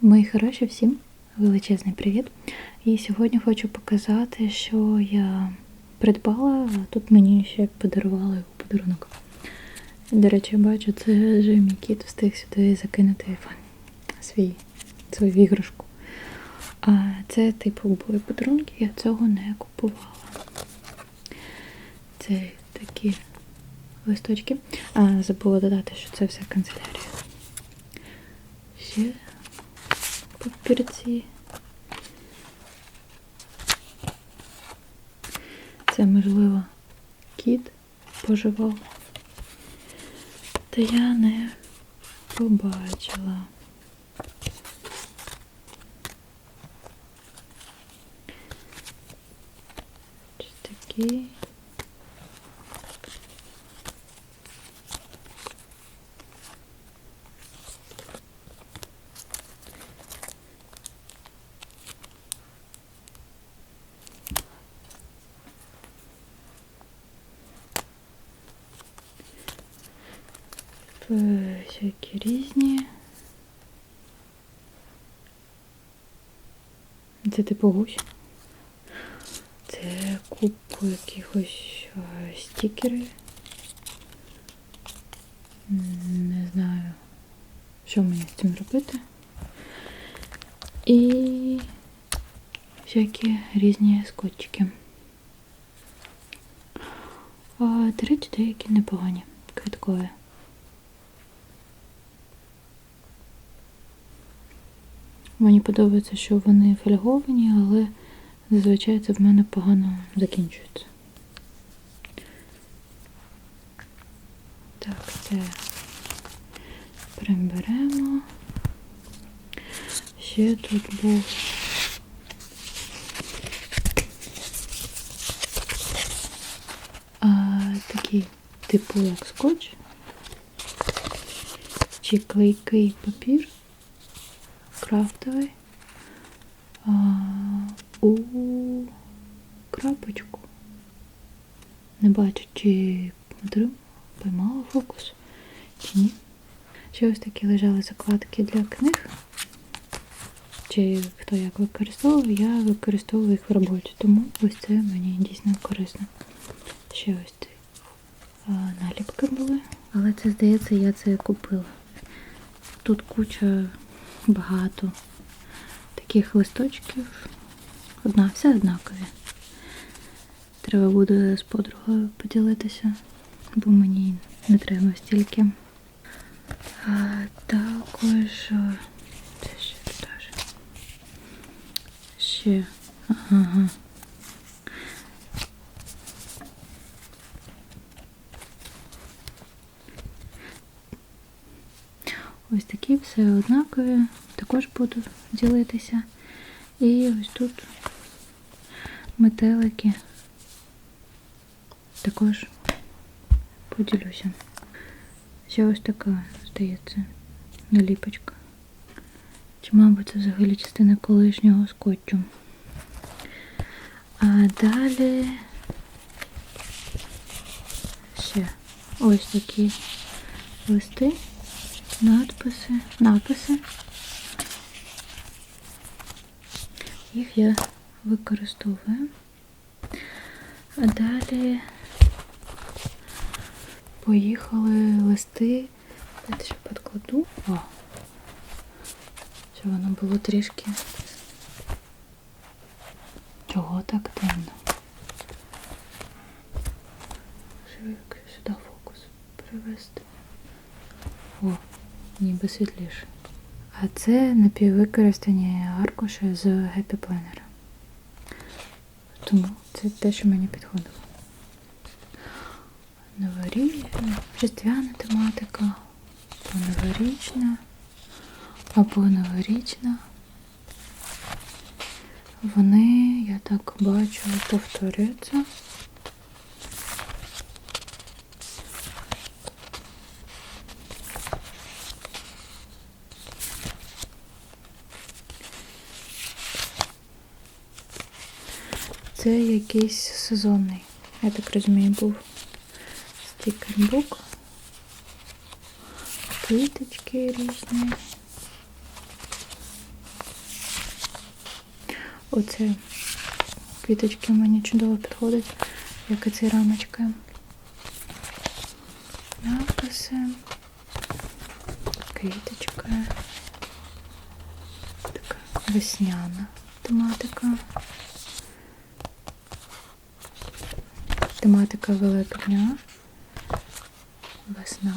Мої хороші, всім величезний привіт. І сьогодні хочу показати, що я придбала, а тут мені ще подарували у подарунок. До речі, я бачу, це вже мій кіт встиг сюди закинути свій, свою іграшку. А це, типу, були подарунки, я цього не купувала. Це такі листочки. А, забула додати, що це все канцелярія. Ще папірці. Це, можливо, кіт поживав. Та я не побачила. Ось такі. Всякі різні. Це типу гусь. Це купу якихось е, стікери. Не знаю, що мені з цим робити. І всякі різні скотчики. А, до речі, деякі непогані, квіткові. Мені подобається, що вони фольговані, але зазвичай це в мене погано закінчується. Так, це приберемо. Ще тут був такий типу як скотч чи клейкий папір крафтовий у крапочку. Не бачу, чи поймала фокус, чи ні. Ще ось такі лежали закладки для книг. Чи хто як використовував, я використовую їх в роботі, тому ось це мені дійсно корисно. Ще ось ці наліпки були. Але це, здається, я це купила. Тут куча багато таких листочків. Одна, все однакові. Треба буде з подругою поділитися, бо мені не треба стільки. А також це ще теж. Ще. Ага. Ось все однакові. Також буду ділитися. І ось тут метелики. Також поділюся. Ще ось така, здається, наліпочка. Чи, мабуть, це взагалі частина колишнього скотчу. А далі ще ось такі листи, надписи, написи. Їх я використовую. А далі поїхали листи. Дайте ще підкладу. О! Щоб воно було трішки. Чого так темно? Швидко сюди фокус привести. О, ніби світліше. А це напіввикористані аркуші з Happy Planner. Тому це те, що мені підходило. Новорічна, різдвяна тематика, або новорічна, або новорічна. Вони, я так бачу, повторюються. Це якийсь сезонний, я так розумію, був стікербук. Квіточки різні. Оце квіточки мені чудово підходять, як і ці рамочки. Написи. Квіточка. Така весняна тематика. Тематика великдня, Весна.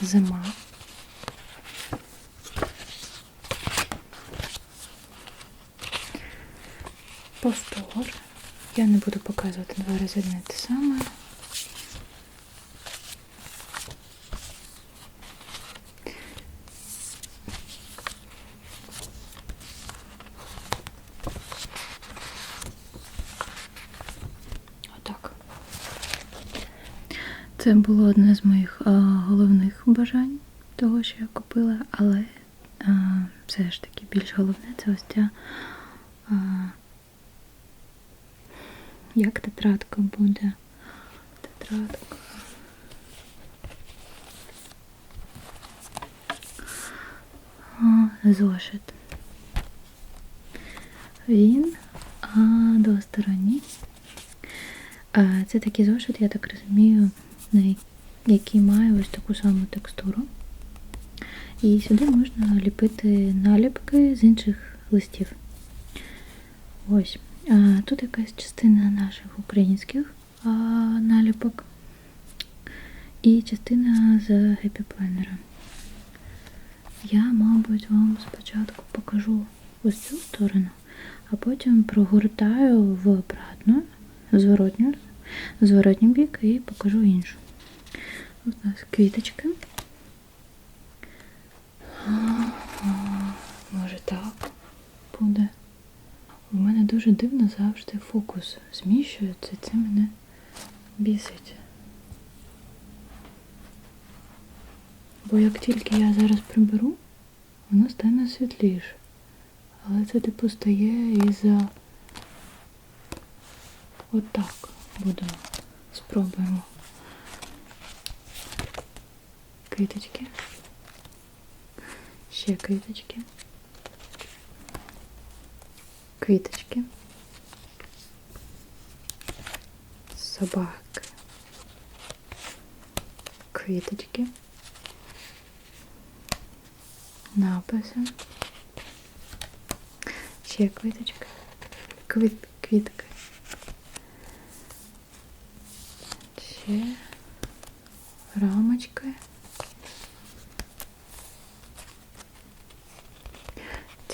Зима. Повтор. Я не буду показувати два рази одне те саме. Це було одне з моїх а, головних бажань того, що я купила, але а, все ж таки більш головне це ось ця. А, як тетрадка буде? Тетрадка. А, зошит. Він а, двосторонній. Це такий зошит, я так розумію, на який має ось таку саму текстуру. І сюди можна ліпити наліпки з інших листів. Ось. А, тут якась частина наших українських а, наліпок. І частина з Happy Planner. Я, мабуть, вам спочатку покажу ось цю сторону, а потім прогортаю в обратну, зворотню, зворотній бік і покажу іншу. Ось у нас квіточки. Може так буде. У мене дуже дивно завжди фокус зміщується, це мене бісить. Бо як тільки я зараз приберу, воно стане світліше. Але це типу стає із-за отак будемо. Спробуємо. Квіточки. Ще квіточки. Квіточки. Собаки. Квіточки. Написи. Ще квіточка. Квіт, квітка. Ще рамочки.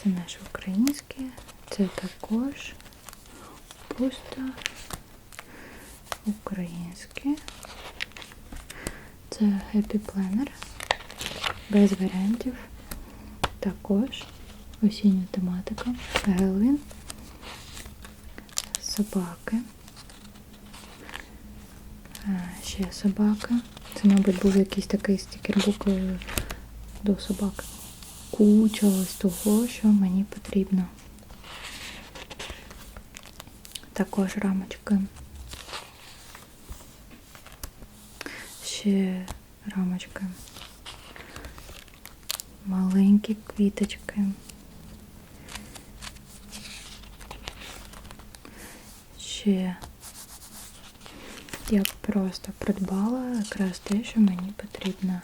Це наше українське, це також пусто українське. Це Happy Planner. Без варіантів. Також осіння тематика. Геловін. Собаки. Ще собака. Це, мабуть, був якийсь такий стікербук до собак. Куча ось того, що мені потрібно. Також рамочки. Ще рамочки. Маленькі квіточки. Ще я просто придбала якраз те, що мені потрібно.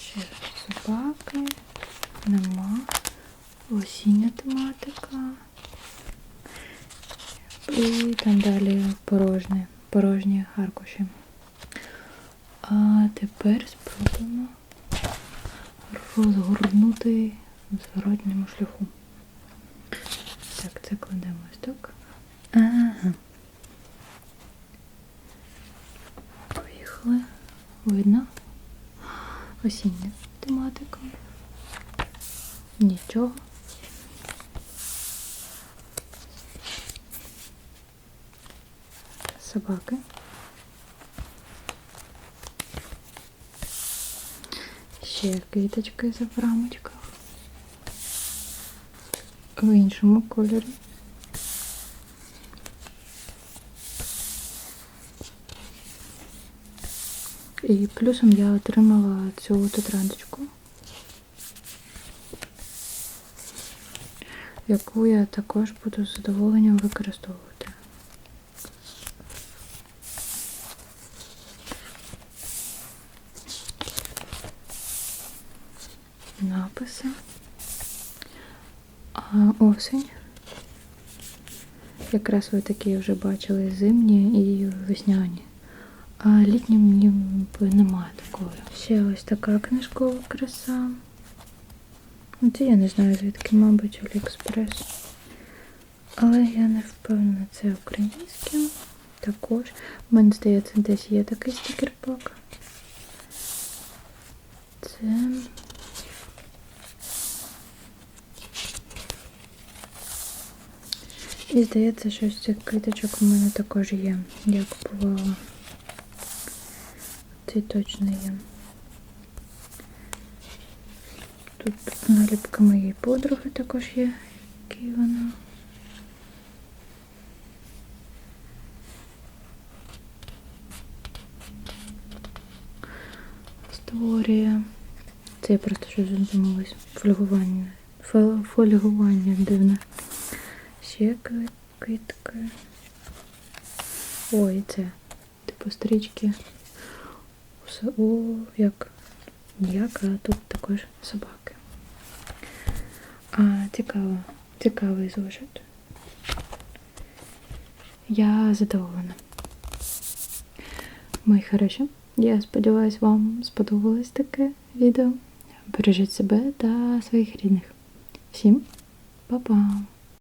Ще собаки, нема, осіння тематика. І там далі порожні, порожні аркуші. А тепер спробуємо розгорнути в зворотньому шляху. Так, це кладемо ось так. Ага. Поїхали. Видно? Осіння тематика. Нічого. Собаки. Ще квіточки в рамочках. В іншому кольорі. І плюсом я отримала цю тетрандочку, яку я також буду з задоволенням використовувати. Написи. А осінь. Якраз ви такі вже бачили зимні і весняні. А літні мені немає такої. Ще ось така книжкова краса. Ну, Це я не знаю звідки, мабуть, Аліекспрес. Але я не впевнена, це українське. Також. У мене здається, десь є такий стікер-пак. Це. І здається, що з цих квіточок у мене також є. Я купувала. Цей точно є. Тут наліпка моєї подруги також є. Який вона. Створює. Це я просто щось задумалась. Фольгування. Фольгування дивне. Ще квітки. Ой, це. Типу стрічки. Все, о, як. Як, а тут також собаки. А, цікаво. Цікавий зошит. Я задоволена. Мої хороші. Я сподіваюся, вам сподобалось таке відео. Бережіть себе та своїх рідних. Всім па-па!